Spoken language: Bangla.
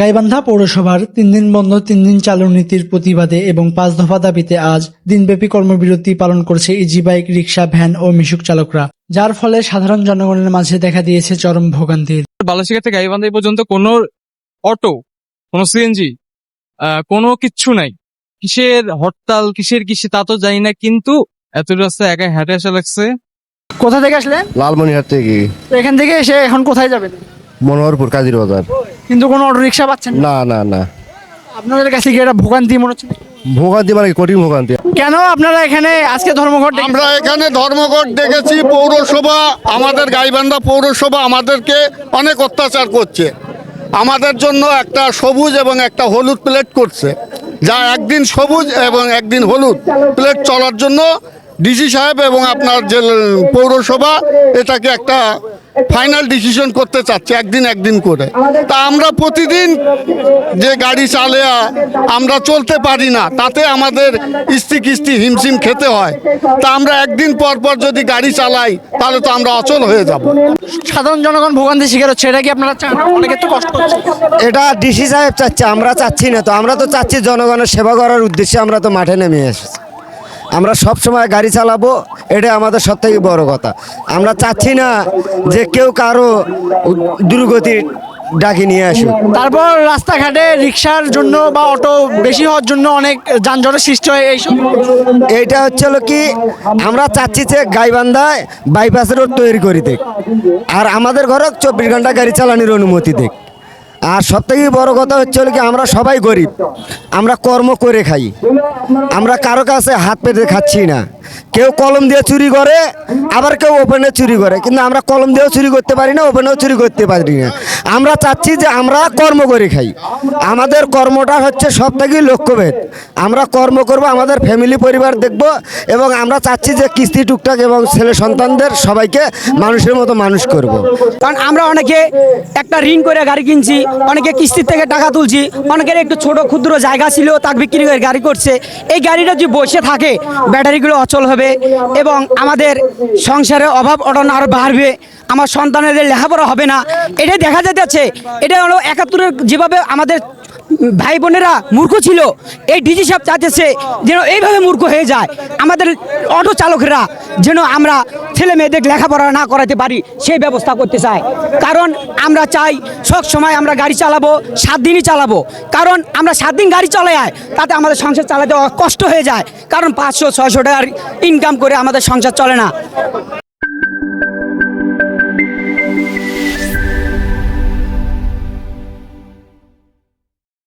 গাইবান্ধা পৌরসভার তিন দিন বন্ধ তিন দিন চালু নীতির প্রতিবাদে এবং পাঁচ দফা দাবিতে আজ দিনব্যাপী কর্মবিরতি পালন করছে ইজি বাইক রিক্সা ভ্যান ও মিশুক চালকরা যার ফলে সাধারণ জনগণের মাঝে দেখা দিয়েছে চরম ভোগান্তির বালাসিকা থেকে গাইবান্ধা পর্যন্ত কোনো অটো কোনো সিএনজি কোনো কিচ্ছু নাই। কিসের হরতাল কিসের কিসে তা তো জানি না কিন্তু এত রাস্তা একা হেঁটে আসা লাগছে। কোথা থেকে আসলেন? লালমনিহাট থেকে। এখান থেকে এসে এখন কোথায় যাবেন? মনোহরপুর কাজির বাজার কিন্তু কোনো অটো রিক্সা পাচ্ছেন না? না না আপনাদের কাছে কি এটা ভোগান্তি মনে হচ্ছে ভোগান্তি মানে? কঠিন ভোগান্তি। কেন আপনারা এখানে আজকে ধর্মঘট আমরা এখানে ধর্মঘট দেখেছি পৌরসভা আমাদের গাইবান্ধা পৌরসভা আমাদেরকে অনেক অত্যাচার করছে। আমাদের জন্য একটা সবুজ এবং একটা হলুদ প্লেট করছে। যা একদিন সবুজ এবং একদিন হলুদ প্লেট চলার জন্য ডিসি সাহেব এবং আপনার যে পৌরসভা এটাকে একটা ফাইনাল ডিসিশন করতে চাচ্ছে একদিন একদিন করে। তা আমরা প্রতিদিন যে গাড়ি চালে আমরা চলতে পারি না তাতে আমাদের ইস্তি কিস্তি হিমশিম খেতে হয়। তা আমরা একদিন পর পর যদি গাড়ি চালাই তাহলে তো আমরা অচল হয়ে যাব। সাধারণ জনগণ ভোগান্তি শিকার হচ্ছে এটা কি আপনারা চান? অনেকে তো কষ্ট এটা ডিসি সাহেব চাচ্ছে আমরা চাচ্ছি না তো আমরা তো চাচ্ছি জনগণের সেবা করার উদ্দেশ্যে আমরা তো মাঠে নেমে এসেছি। আমরা সব সময় গাড়ি চালাবো এটা আমাদের সব থেকে বড় কথা। আমরা চাচ্ছি না যে কেউ কারও দুর্গতি ডাকি নিয়ে আসুক। তারপর রাস্তাঘাটে রিক্সার জন্য বা অটো বেশি হওয়ার জন্য অনেক যানজটের সৃষ্টি হয় এইসব এইটা হচ্ছে হলো কি আমরা চাচ্ছি যে গাইবান্ধায় বাইপাস রোড তৈরি করি দেখ আর আমাদের ঘরে চব্বিশ ঘণ্টা গাড়ি চালানোর অনুমতি দেখ আর সব থেকে বড় কথা হচ্ছে হলো কি, আমরা সবাই গরিব। আমরা কর্ম করে খাই। আমরা কারও কাছে হাত পেতে খাচ্ছি না। কেউ কলম দিয়ে চুরি করে, আবার কেউ ওপেনে চুরি করে। কিন্তু আমরা কলম দিয়েও চুরি করতে পারি না ওপেনেও চুরি করতে পারি না। আমরা চাচ্ছি যে আমরা কর্ম করে খাই। আমাদের কর্মটা হচ্ছে সব থেকে লক্ষ্যভেদ। আমরা কর্ম করব, আমাদের ফ্যামিলি পরিবার দেখব, এবং আমরা চাচ্ছি যে কিস্তি, টুকটাক এবং ছেলে সন্তানদের সবাইকে মানুষের মতো মানুষ করব। কারণ আমরা অনেকে একটা ঋণ করে গাড়ি কিনছি, অনেকে কিস্তির থেকে টাকা তুলছি, অনেকের একটু ছোট ক্ষুদ্র জায়গা ছিল, তাকে বিক্রি করে গাড়ি করছে। এই গাড়িটা যদি বসে থাকে, ব্যাটারিগুলো অচল হবে এবং আমাদের সংসারে অভাব অটন আরও বাড়বে, আমার সন্তানেদের লেখাপড়া হবে না। এটাই দেখা যেতেছে এটা হলো একাত্তরের যেভাবে আমাদের ভাই বোনেরা, মূর্খ ছিল। এই ডিজি সাহেব চাইতেছে যেন এইভাবে মূর্খ হয়ে যায়। আমাদের অটো চালকরা যেন আমরা ছেলে মেয়েদের লেখাপড়া না করাতে পারি, সেই ব্যবস্থা করতে চাই কারণ আমরা চাই সব সময় আমরা গাড়ি চালাবো, সাত দিনই চালাবো। কারণ আমরা সাত দিন গাড়ি চালাই তাতে আমাদের সংসার চালাতে কষ্ট হয়ে যায়। কারণ পাঁচশো, ছয়শো টাকার ইনকাম করে আমাদের সংসার চলে না।